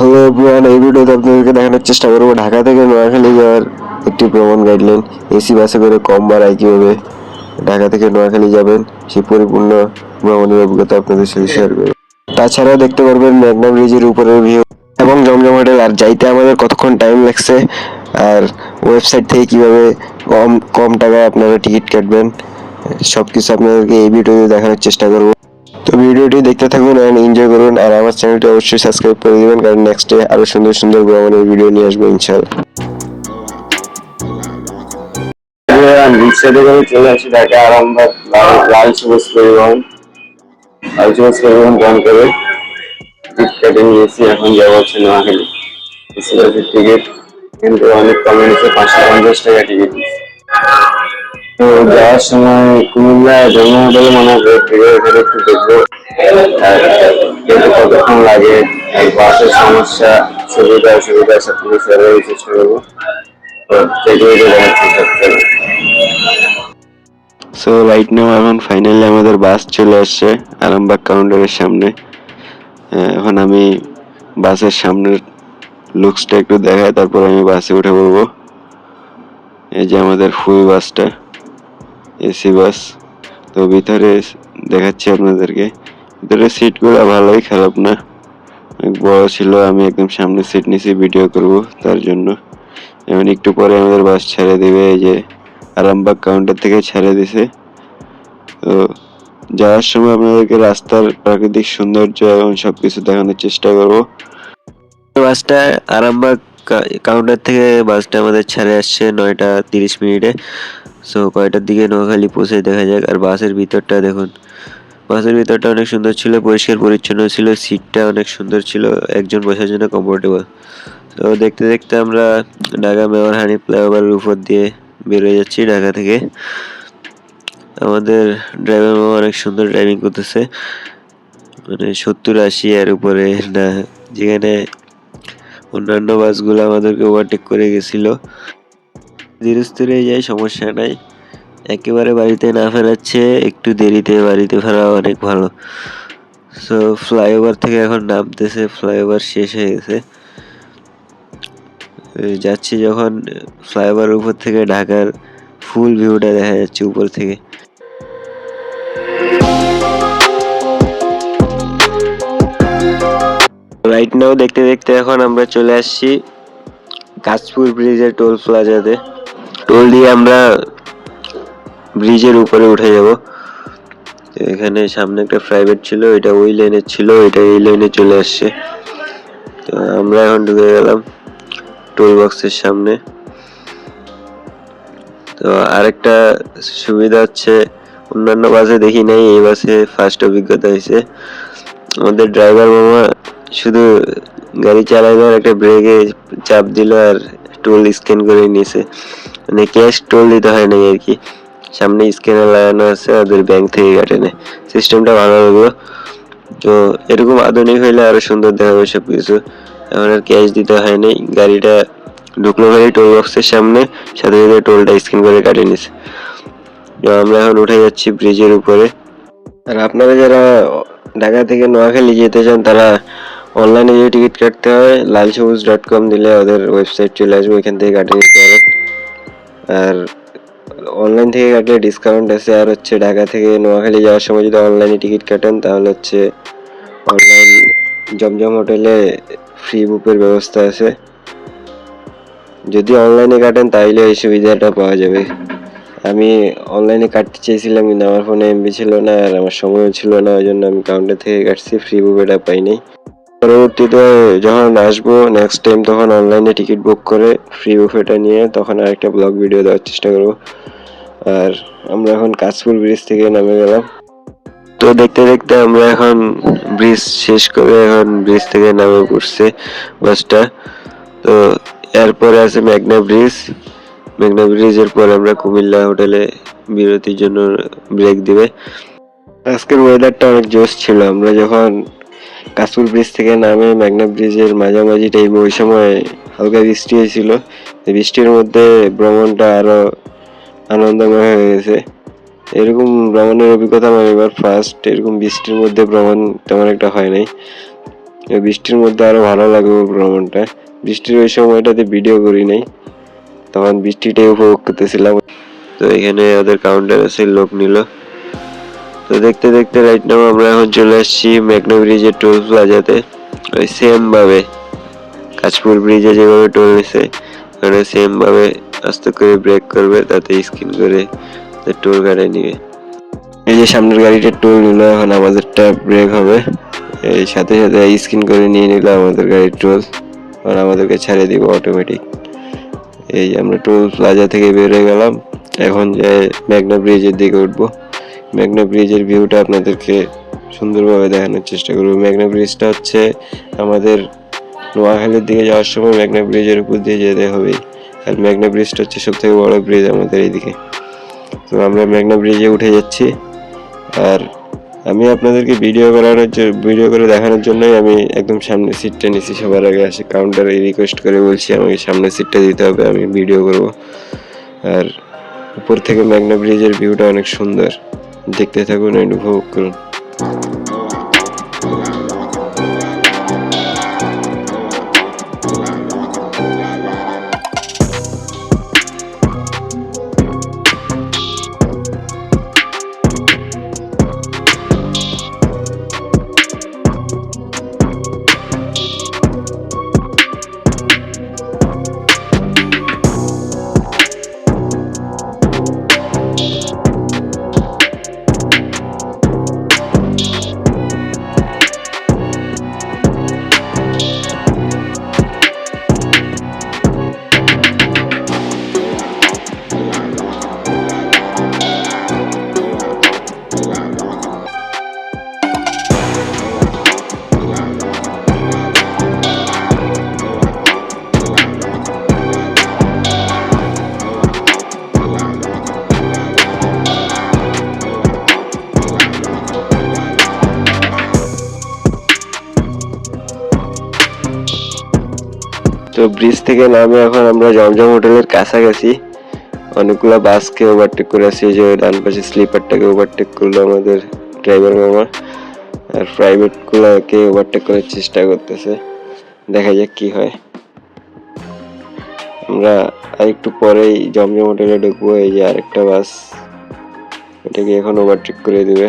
Hello everyone এই ভিডিওতে আপনাদেরকে দেখানোর চেষ্টা করব ঢাকা থেকে নোয়াখালী যাওয়ার একটি ভ্রমণ গাইডলাইন এসি বাসে করে কম ভাড়ায় কীভাবে ঢাকা থেকে নোয়াখালী যাবেন, সেই পরিপূর্ণ ভ্রমণের অভিজ্ঞতা আপনাদের সাথে শেয়ার করব। তাছাড়াও দেখতে পারবেন মেঘনা ব্রিজের উপরের ভিউ এবং জমজম হোটেল আর যাইতে আমাদের কতক্ষণ টাইম লাগছে আর ওয়েবসাইট থেকে কীভাবে কম কম টাকায় আপনারা টিকিট কাটবেন সব কিছু আপনাদেরকে এই ভিডিওতে দেখানোর চেষ্টা করব। তো ভিডিওটি দেখতে থাকুন এন্ড এনজয় করুন। আর আমার চ্যানেলটি অবশ্যই সাবস্ক্রাইব করে দিবেন, কারণ নেক্সট ডে আরও সুন্দর সুন্দর ভ্রমণের ভিডিও নিয়ে আসব ইনশাল্লাহ রিক্সাতে করে চলে আসি, ঢাকা, আরামবাগ, লাল সবুজ পরিবহন। লাল সবুজ পরিবহন গ্রহণ করে টিকিট কেটে নিয়েছি, এখন যাব হচ্ছে নোয়াখালী। টিকিট কিন্তু অনেক কমে নিচ্ছে পাঁচশো পঞ্চাশ টাকা টিকিট তো যাওয়ার সময় কুমিল্লা জন্ম হোটেলে মনে ব্রেক থেকে একটু দেখব। কতক্ষণ লাগে বাসের সমস্যা, সুবিধা, অসুবিধা, সব কিছু শেয়ার চেষ্টা করব। সো রাইট নাও এখন ফাইনালি আমাদের বাস চলে আসছে, আরামবাগ কাউন্টারের সামনে। এখন আমি বাসের সামনের লুকসটা একটু দেখাই, তারপর আমি বাসে উঠে পড়ব। এই যে আমাদের ফুল বাসটা এসি বাস। তো ভিতরে দেখাচ্ছি আপনাদেরকে। ভিতরে সিটগুলো ভালোই খারাপ না। বড় ছিল, আমি একদম সামনে সিট নিছি, ভিডিও করব তার জন্য। এখন একটু পরে আমাদের বাস ছেড়ে দেবে, এই যে আরামবাগ কাউন্টার থেকে ছেড়ে দিছে। তো যাওয়ার সময় আপনাদেরকে রাস্তার প্রাকৃতিক সৌন্দর্য এবং সব কিছু দেখানোর চেষ্টা করব। বাসটা আরামবাগ কাউন্টার থেকে বাসটা আমাদের ছেড়ে আসছে নয়টা তিরিশ মিনিটে। সো কয়টার দিকে নোয়াখালী পৌঁছে দেখা যাক, আর বাসের ভিতরটা দেখুন। বাসের ভিতরটা অনেক সুন্দর ছিল, পরিষ্কার পরিচ্ছন্ন ছিল, সিটটা অনেক সুন্দর ছিল, একজন বসার জন্য কমফোর্টেবল তো দেখতে দেখতে আমরা ঢাকা মেওয়ার হানি ফ্লাইওভারের উপর দিয়ে বেরোয় যাচ্ছি ঢাকা থেকে। আমাদের ড্রাইভার মামা অনেক সুন্দর ড্রাইভিং করতেছে। মানে সত্তর আশি এর উপরে না, যেখানে অন্যান্য বাসগুলো আমাদেরকে ওভারটেক করে গেছিল। ধীরে স্থিরে যাই, সমস্যা নাই। একেবারে বাড়িতে না ফেরাচ্ছে, একটু দেরিতে বাড়িতে ফেরা অনেক ভালো। সো ফ্লাইওভার থেকে এখন নামতেছে ফ্লাইওভার শেষ হয়ে গেছে। যাচ্ছি যখন ফ্লাইওভার উপর থেকে ঢাকার ফুল ভিউটা দেখা যাচ্ছে উপর থেকে। রাইট নাও দেখতে দেখতে এখন আমরা চলে আসছি কাশপুর ব্রিজের টোল প্লাজাতে টোল দিয়ে আমরা ব্রিজের উপরে উঠে যাব। এখানে সামনে একটা প্রাইভেট ছিল, এটা ওই লাইনের ছিল, এটা এই লাইনে চলে আসছে। তো আমরা এখন ঢুকে গেলাম টোল বক্সের সামনে। তো আরেকটা সুবিধা হচ্ছে, অন্যান্য বাসে দেখি নাই, এই বাসে ফার্স্ট অভিজ্ঞতা হয়েছে। আমাদের ড্রাইভার মামা শুধু গাড়ি চালানোর একটা ব্রেকে চাপ দিল আর টোল স্ক্যান করে নিয়েছে। মানে ক্যাশ টোল দিতে হয় নাই আর কি। সামনে স্ক্যানার লাগানো আছে, ওদের ব্যাংক থেকে কাটে নেয় সিস্টেমটা ভালো লাগল তো এরকম আধুনিক হইলে আরও সুন্দর দেখাবে সব কিছু এখন আর ক্যাশ দিতে হয় নাই গাড়িটা ঢুকলো ভাই টোল বক্সের সামনে, সাথে সাথে টোলটা স্ক্যান করে কাটিয়ে নিছে। আমরা এখন উঠে যাচ্ছি ব্রিজের উপরে। আর আপনারা যারা ঢাকা থেকে নোয়াখালী যেতে চান, তারা অনলাইনে যে টিকিট কাটতে হয় লাল সবুজ ডট কম দিলে ওদের ওয়েবসাইট চলে আসবে, ওইখান থেকে কাটিয়ে নিতে পারেন। আর অনলাইন থেকে কাটলে ডিসকাউন্ট আছে। আর হচ্ছে ঢাকা থেকে নোয়াখালী যাওয়ার সময় যদি অনলাইনে টিকিট কাটেন, তাহলে হচ্ছে অনলাইন জমজম হোটেলে ফ্রি বুকের ব্যবস্থা আছে। যদি অনলাইনে কাটেন তাহলে এই সুবিধাটা পাওয়া যাবে। আমি অনলাইনে কাটতে চেয়েছিলাম, কিন্তু আমার ফোনে এমবি ছিল না, আর আমার সময়ও ছিল না, ওই জন্য আমি কাউন্টার থেকে কাটছি। ফ্রি বুকেটা পাইনি। পরবর্তীতে যখন আসব নেক্সট টাইম তখন অনলাইনে টিকিট বুক করে ফ্রি বুফেটা নিয়ে তখন আরেকটা ব্লগ ভিডিও দেওয়ার চেষ্টা করব। আর আমরা এখন কাশফুল ব্রিজ থেকে নামে গেলাম। তো দেখতে দেখতে আমরা এখন ব্রিজ শেষ করে এখন ব্রিজ থেকে নামে পড়ছে বাসটা তো এরপরে আছে মেঘনা ব্রিজ মেঘনা ব্রিজের পর আমরা কুমিল্লা হোটেলে বিরতির জন্য ব্রেক দিবে। আজকের ওয়েদারটা অনেক জোশ ছিল। আমরা যখন কাশপুর ব্রিজ থেকে নামে মেঘনা ব্রিজের মাঝামাঝি টাইম ওই সময় হালকা বৃষ্টি হয়েছিল। বৃষ্টির মধ্যে ভ্রমণটা আরও আনন্দময় হয়ে গেছে। এরকম ভ্রমণের অভিজ্ঞতা আমার এবার ফার্স্ট এরকম বৃষ্টির মধ্যে ভ্রমণ তেমন একটা হয় নাই। বৃষ্টির মধ্যে আরও ভালো লাগবে ভ্রমণটা। বৃষ্টির ওই সময়টাতে ভিডিও করি নাই। তখন বৃষ্টিটাই উপভোগ করতেছিলাম। তো এখানে ওদের কাউন্টার আছে লোক নিল। তো দেখতে দেখতে রাইট নাও আমরা এখন চলে আসছি মেঘনা ব্রিজের টোল প্লাজাতে ওই সেমভাবে কাশপুর ব্রিজে যেভাবে টোল নিছে ওখানে সেম ভাবে আস্তে করে ব্রেক করবে, তাতে স্ক্রিন করে টোল কাটে নিবে। এই যে সামনের গাড়িটা টোল নিল, এখন আমাদেরটা ব্রেক হবে। এই সাথে সাথে স্ক্রিন করে নিয়ে নিল আমাদের গাড়ির টোল আর আমাদেরকে ছেড়ে দিব অটোমেটিক এই আমরা টোল প্লাজা থেকে বের হয়ে গেলাম। এখন যে মেঘনা ব্রিজের দিকে উঠবো। মেঘনা ব্রিজের ভিউটা আপনাদেরকে সুন্দরভাবে দেখানোর চেষ্টা করব। মেঘনা ব্রিজটা হচ্ছে আমাদের নোয়াখালীর দিকে যাওয়ার সময় মেঘনা ব্রিজের উপর দিয়ে যেতে হবে। আর মেঘনা ব্রিজটা হচ্ছে সব থেকে বড়ো ব্রিজ আমাদের এইদিকে। তো আমরা মেঘনা ব্রিজে উঠে যাচ্ছি। আর আমি আপনাদেরকে ভিডিও করানোর জন্য ভিডিও করে দেখানোর জন্যই আমি একদম সামনে সিটটা নিছি সবার আগে। আসে কাউন্টারে রিকোয়েস্ট করে বলছি, আমাকে সামনের সিটটা দিতে হবে, আমি ভিডিও করব। আর উপর থেকে মেঘনা ব্রিজের ভিউটা অনেক সুন্দর। দেখতে থাকুন and উপভোগ করুন। তো ব্রিজ থেকে নামে এখন আমরা জমজম হোটেলের কাছাকাছি। অনেকগুলো বাসকে ওভারটেক করে আসি যে ডান পাশে স্লিপারটাকে ওভারটেক করল আমাদের ড্রাইভার মামা। আর প্রাইভেট গুলোকে ওভারটেক করার চেষ্টা করতেছে। দেখা যাক কি হয়। আমরা আরেকটু পরেই জমজম হোটেলে ঢুকবো, এই যে আরেকটা বাস এটাকে এখন ওভারটেক করে দিবে।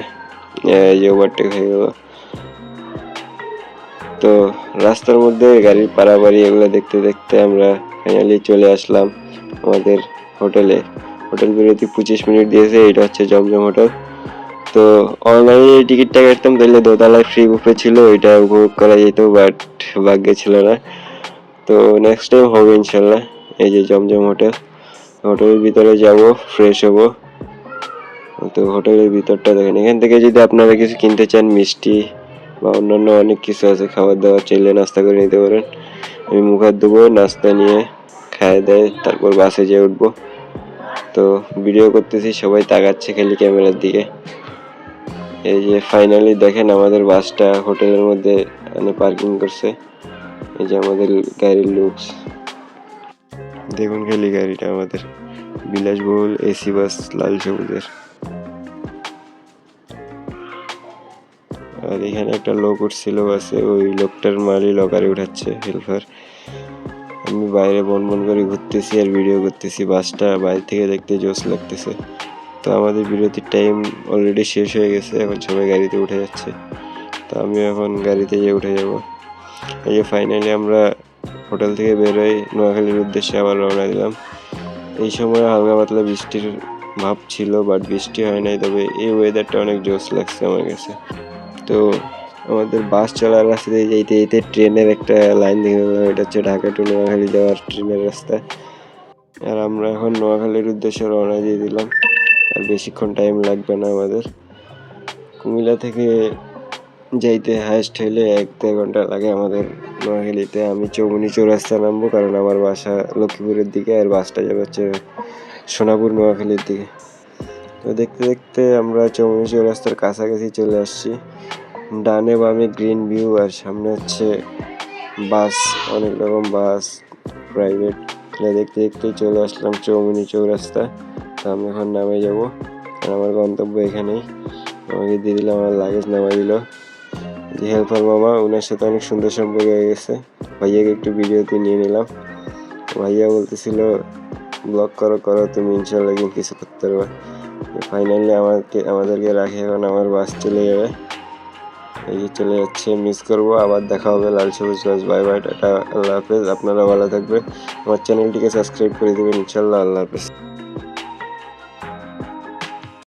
এই যে ওভারটেক হয়ে গেল। তো রাস্তার মধ্যে গাড়ির পারাপারি এগুলো দেখতে দেখতে আমরা ফাইনালি চলে আসলাম আমাদের হোটেলে। হোটেল বিরতি পঁচিশ মিনিট দিয়েছে, এটা হচ্ছে জমজম হোটেল। তো অনলাইনে টিকিটটা কাটতাম তাহলে দোতলায় ফ্রি বুফে ছিল, এটা উপভোগ করা যেত বাট ভাগ্যে ছিল না। তো নেক্সট টাইম হবে ইনশাল্লাহ, এই যে জমজম হোটেল। হোটেলের ভিতরে যাব ফ্রেশ হব। তো হোটেলের ভিতরটা দেখেন, এখান থেকে যদি আপনারা কিছু কিনতে চান মিষ্টি বা অন্যান্য অনেক কিছু আছে, খাবার দাবার চাইলে নাস্তা করে নিতে পারেন। আমি মুখ হাত দেবো নাস্তা নিয়ে খায় দেয়, তারপর বাসে যেয়ে উঠবো। তো ভিডিও করতেছি, সবাই তাকাচ্ছে খালি ক্যামেরার দিকে। এই যে ফাইনালি দেখেন আমাদের বাসটা হোটেলের মধ্যে মানে পার্কিং করছে। এই যে আমাদের গাড়ির লুকস দেখুন খালি গাড়িটা, আমাদের বিলাসবহুল এসি বাস, লাল সবুজের। আর এখানে একটা লোক উঠছিল বাসে, ওই লোকটার মালই লকারে উঠাচ্ছে হেল্পার। আমি বাইরে বন বন করে ঘুরতেছি আর ভিডিও করতেছি, বাসটা বাইরে থেকে দেখতে জোস লাগতেছে। তো আমাদের বিরতির টাইম অলরেডি শেষ হয়ে গেছে, এখন সবাই গাড়িতে উঠে যাচ্ছে। তো আমি এখন গাড়িতে যেয়ে উঠে যাব। এই যে ফাইনালি আমরা হোটেল থেকে বেরোই নোয়াখালীর উদ্দেশ্যে আবার রওনা দিলাম। এই সময় হালকা পাতলা বৃষ্টির ভাব ছিল বাট বৃষ্টি হয় নাই, তবে এই ওয়েদারটা অনেক জোস লাগছে আমার কাছে। তো আমাদের বাস চলার রাস্তা দিয়ে যেতে যেতে ট্রেনের একটা লাইন দেখে গেলাম এটা হচ্ছে ঢাকা টু নোয়াখালী যাওয়ার ট্রেনের রাস্তা। আর আমরা এখন নোয়াখালীর উদ্দেশ্যে রওনা দিয়ে দিলাম। আর বেশিক্ষণ টাইম লাগবে না আমাদের। কুমিল্লা থেকে যাইতে হাইস্ট হইলে এক দেড় ঘণ্টা লাগে আমাদের নোয়াখালীতে। আমি চৌমনি চৌরাস্তা নামবো, কারণ আমার বাসা লক্ষ্মীপুরের দিকে, আর বাসটা যাবে হচ্ছে সোনাপুর নোয়াখালীর দিকে। তো দেখতে দেখতে আমরা চৌমনি চৌরাস্তার কাছাকাছি চলে আসছি। ডানে বামে গ্রিন ভিউ, আর সামনে হচ্ছে বাস, অনেক রকম বাস প্রাইভেট দেখতে দেখতে চলে আসলাম চৌমনি চৌরাস্তা। তো আমি এখন নামে যাব, আর আমার গন্তব্য এখানেই। আমাকে দিয়ে দিলাম আমার লাগেজ নামাই দিল। যে হেল্পার মামা ওনার সাথে অনেক সুন্দর সম্পর্ক হয়ে গেছে। ভাইয়াকে একটু ভিডিওতে নিয়ে নিলাম। ভাইয়া বলতেছিল ব্লগ করো করো, তুমি ইনশাল্লাহ কিছু করতে পারবে। ফাইনালি আমাকে, আমাদেরকে রাখে, এখন আমার বাস চলে যাবে। এই যে চলে যাচ্ছে মিস করব, আবার দেখা হবে, লাল সবুজ গাছ বাই বাই টাটা, আল্লাহ হাফেজ আপনারা ভালো থাকবেন। আমার চ্যানেলটিকে সাবস্ক্রাইব করে দেবেন ইনশাল্লাহ আল্লাহ হাফেজ।